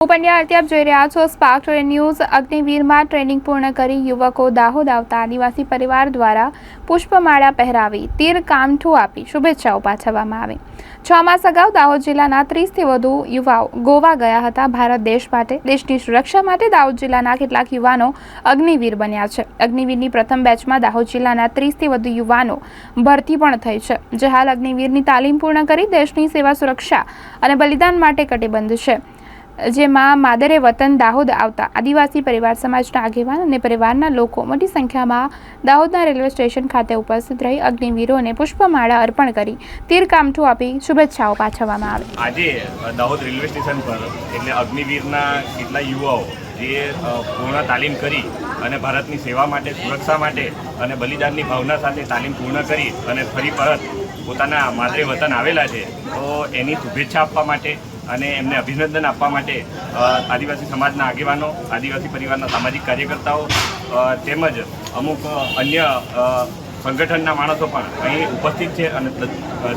હું પંડ્યા આરતી આપ જોઈ રહ્યા છો. સ્પાર્ક ન્યૂઝ અગ્નિવીરમાં ટ્રેનિંગ પૂર્ણ કરી યુવકો દાહોદ આવતા આદિવાસી પરિવાર દ્વારા પુષ્પમાળા પહેરાવી તીર કામઠું આપી શુભેચ્છાઓ પાઠવવામાં આવી. છ માસ અગાઉ દાહોદ જિલ્લાના ત્રીસથી વધુ યુવાઓ ગોવા ગયા હતા. ભારત દેશ માટે, દેશની સુરક્ષા માટે દાહોદ જિલ્લાના કેટલાક યુવાનો અગ્નિવીર બન્યા છે. અગ્નિવીરની પ્રથમ બેચમાં દાહોદ જિલ્લાના ત્રીસથી વધુ યુવાનો ભરતી પણ થઈ છે. જે હાલ અગ્નિવીરની તાલીમ પૂર્ણ કરી દેશની સેવા સુરક્ષા અને બલિદાન માટે કટિબદ્ધ છે. જેમાં માદરે વતન દાહોદ આવતા આદિવાસી પરિવાર સમાજના આગેવાન અને પરિવારના લોકો મોટી સંખ્યામાં દાહોદના રેલવે સ્ટેશન ખાતે ઉપસ્થિત રહી અગ્નિવીરોને પુષ્પમાળા અર્પણ કરી તીર કામઠું આપી શુભેચ્છાઓ પાઠવવામાં આવી. આજે દાહોદ રેલવે સ્ટેશન પર એટલે અગ્નિવીરના કેટલા યુવાઓ જે પૂર્ણ તાલીમ કરી અને ભારતની સેવા માટે, સુરક્ષા માટે અને બલિદાનની ભાવના સાથે તાલીમ પૂર્ણ કરી અને ફરી પરત પોતાના માદરે વતન આવેલા છે, તો એની શુભેચ્છા આપવા માટે અને એમને અભિનંદન આપવા માટે આદિવાસી સમાજના આગેવાનો, આદિવાસી પરિવારના સામાજિક કાર્યકર્તાઓ તેમજ અમુક અન્ય સંગઠનના માણસો પણ અહીં ઉપસ્થિત છે અને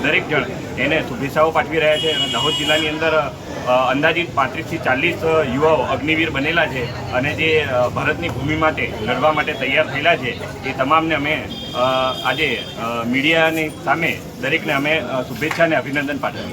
દરેક જણ એને શુભેચ્છાઓ પાઠવી રહ્યા છે અને દાહોદ જિલ્લાની અંદર અંદાજિત પાંત્રીસથી ચાલીસ યુવાઓ અગ્નિવીર બનેલા છે અને જે ભારતની ભૂમિ માટે લડવા માટે તૈયાર થયેલા છે એ તમામને અમે આજે મીડિયાની સામે દરેકને અમે શુભેચ્છા અને અભિનંદન પાઠવીએ.